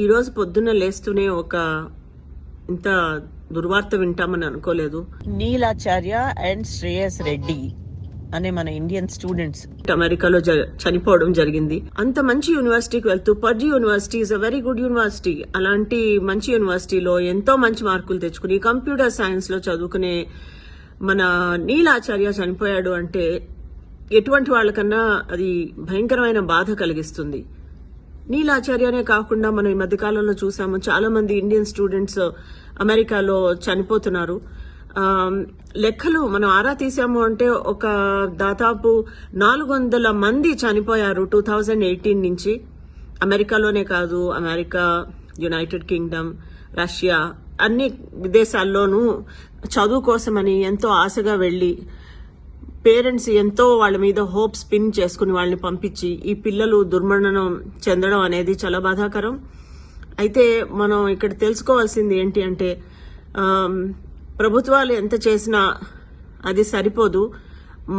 ఈరోజు పొద్దున్న లేస్తూనే ఒక ఇంత దుర్వార్త వింటామని అనుకోలేదు. నీలాచార్య అండ్ శ్రేయస్ రెడ్డి అనే మన ఇండియన్ స్టూడెంట్స్. అమెరికాలో చనిపోవడం జరిగింది. అంత మంచి యూనివర్సిటీకి వెళ్తూ Purdue university is a very good university. అలాంటి మంచి యూనివర్సిటీలో ఎంతో మంచి మార్కులు తెచ్చుకుని కంప్యూటర్ సైన్స్లో చదువుకునే మన నీలాచార్య చనిపోయాడు అంటే ఎటువంటి వాళ్ళకన్నా అది భయంకరమైన బాధ కలిగిస్తుంది. నీలాచార్యనే కాకుండా మనం ఈ మధ్యకాలంలో చూసాము చాలా మంది ఇండియన్ స్టూడెంట్స్ అమెరికాలో చనిపోతున్నారు. లెక్కలు మనం ఆరా తీసాము అంటే ఒక దాదాపు నాలుగు వందల మంది చనిపోయారు టూ థౌజండ్ ఎయిటీన్ నుంచి. అమెరికాలోనే కాదు అమెరికా యునైటెడ్ కింగ్డమ్ రష్యా అన్ని విదేశాల్లోనూ చదువు కోసమని ఎంతో ఆశగా వెళ్ళి పేరెంట్స్ ఎంతో వాళ్ళ మీద హోప్ స్పిన్ చేసుకుని వాళ్ళని పంపించి ఈ పిల్లలు దుర్మరణం చెందడం అనేది చాలా బాధాకరం. అయితే మనం ఇక్కడ తెలుసుకోవాల్సింది ఏంటి అంటే ప్రభుత్వాలు ఎంత చేసినా అది సరిపోదు.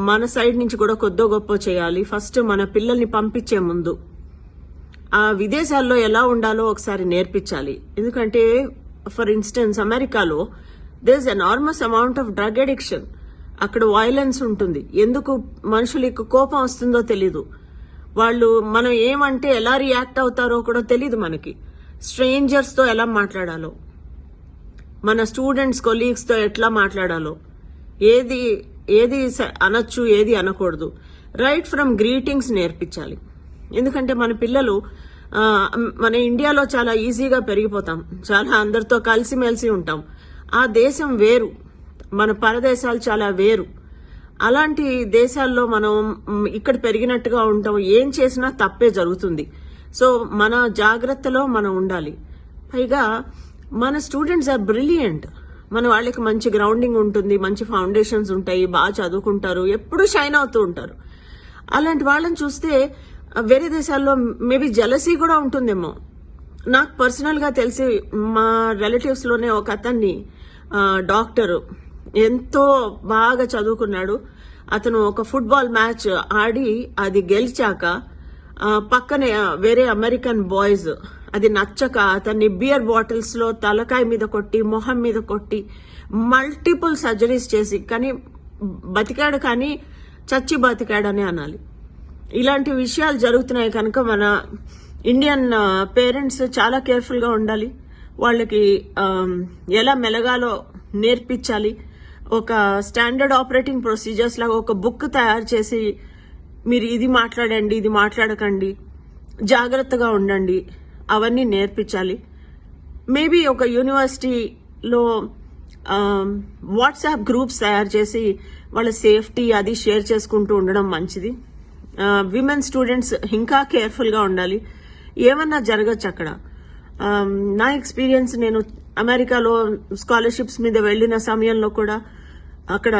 మన సైడ్ నుంచి కూడా కొద్దో గొప్ప చేయాలి. ఫస్ట్ మన పిల్లల్ని పంపించే ముందు. ఆ విదేశాల్లో ఎలా ఉండాలో ఒకసారి నేర్పించాలి. ఎందుకంటే ఫర్ ఇన్స్టెన్స్ అమెరికాలో there is enormous amount of drug addiction అక్కడ వైలెన్స్ ఉంటుంది. ఎందుకు మనుషులకు కోపం వస్తుందో తెలీదు. వాళ్ళు మనం ఏమంటే ఎలా రియాక్ట్ అవుతారో కూడా తెలీదు మనకి. స్ట్రేంజర్స్తో ఎలా మాట్లాడాలో. మన స్టూడెంట్స్ కొలీగ్స్తో ఎట్లా మాట్లాడాలో. ఏది ఏది స- అనొచ్చు ఏది అనకూడదు. రైట్ ఫ్రమ్ గ్రీటింగ్స్ నేర్పించాలి. ఎందుకంటే మన పిల్లలు మన ఇండియాలో చాలా ఈజీగా పెరిగిపోతాం. చాలా అందరితో కలిసిమెలిసి ఉంటాం. ఆ దేశం వేరు. మన పరదేశాలు చాలా వేరు. అలాంటి దేశాల్లో మనం ఇక్కడ పెరిగినట్టుగా ఉంటాం. ఏం చేసినా తప్పే జరుగుతుంది. సో మన జాగ్రత్తలో మనం ఉండాలి. పైగా మన స్టూడెంట్స్ ఆర్ బ్రిలియంట్. మన వాళ్ళకి మంచి గ్రౌండింగ్ ఉంటుంది మంచి ఫౌండేషన్స్ ఉంటాయి బాగా చదువుకుంటారు ఎప్పుడూ షైన్ అవుతూ ఉంటారు. అలాంటి వాళ్ళని చూస్తే వేరే దేశాల్లో మేబీ జలసీ కూడా ఉంటుందేమో. నాకు పర్సనల్గా తెలిసి మా రిలేటివ్స్లోనే ఒక అతన్ని డాక్టరు. ఎంతో బాగా చదువుకున్నాడు. అతను ఒక ఫుట్బాల్ మ్యాచ్ ఆడి అది గెలిచాక పక్కనే వేరే అమెరికన్ బాయ్స్ అది నచ్చక అతన్ని బియర్ బాటిల్స్లో తలకాయ మీద కొట్టి మొహం మీద కొట్టి మల్టిపుల్ సర్జరీస్ చేసి కానీ బతికాడు కానీ చచ్చి బతికాడని అనాలి. ఇలాంటి విషయాలు జరుగుతున్నాయి కనుక మన ఇండియన్ పేరెంట్స్ చాలా కేర్ఫుల్గా ఉండాలి. వాళ్ళకి ఎలా మెలగాలో నేర్పించాలి. ఒక స్టాండర్డ్ ఆపరేటింగ్ ప్రొసీజర్స్ లాగా ఒక బుక్ తయారు చేసి మీరు ఇది మాట్లాడండి ఇది మాట్లాడకండి జాగ్రత్తగా ఉండండి అవన్నీ నేర్పించాలి. మేబీ ఒక యూనివర్సిటీలో వాట్సాప్ గ్రూప్స్ తయారు చేసి వాళ్ళ సేఫ్టీ అది షేర్ చేసుకుంటూ ఉండడం మంచిది. Uh, విమెన్ స్టూడెంట్స్ ఇంకా కేర్ఫుల్గా ఉండాలి. ఏమన్నా జరగచ్చు అక్కడ? Um, నా ఎక్స్పీరియన్స్ నేను అమెరికాలో స్కాలర్షిప్స్ మీద వెళ్ళిన సమయంలో కూడా అక్కడ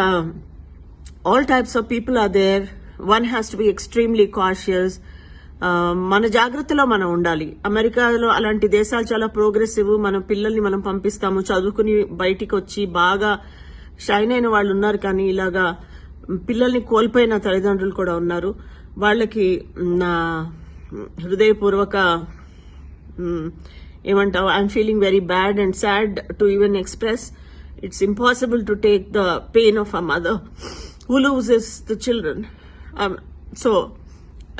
all types of people are there one has to be extremely cautious మన జాగ్రత్తలో మనం ఉండాలి. అమెరికాలో అలాంటి దేశాలు చాలా ప్రోగ్రెసివ్ మన పిల్లల్ని మనం పంపిస్తాము. చదువుకుని బయటికి వచ్చి బాగా షైన్ అయిన వాళ్ళు ఉన్నారు కానీ ఇలాగా పిల్లల్ని కోల్పోయిన తల్లిదండ్రులు కూడా ఉన్నారు. వాళ్ళకి నా హృదయపూర్వక ఏమంటావు? I'm feeling very bad and sad to even express it's impossible to take the pain of a mother who loses the children so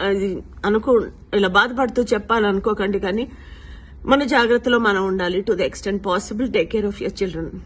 అది అనుకో ఇలా బాధపడుతూ చెప్పాలనుకోకండి కానీ మన జాగ్రత్తలో మనం ఉండాలి. To the extent possible take care of your children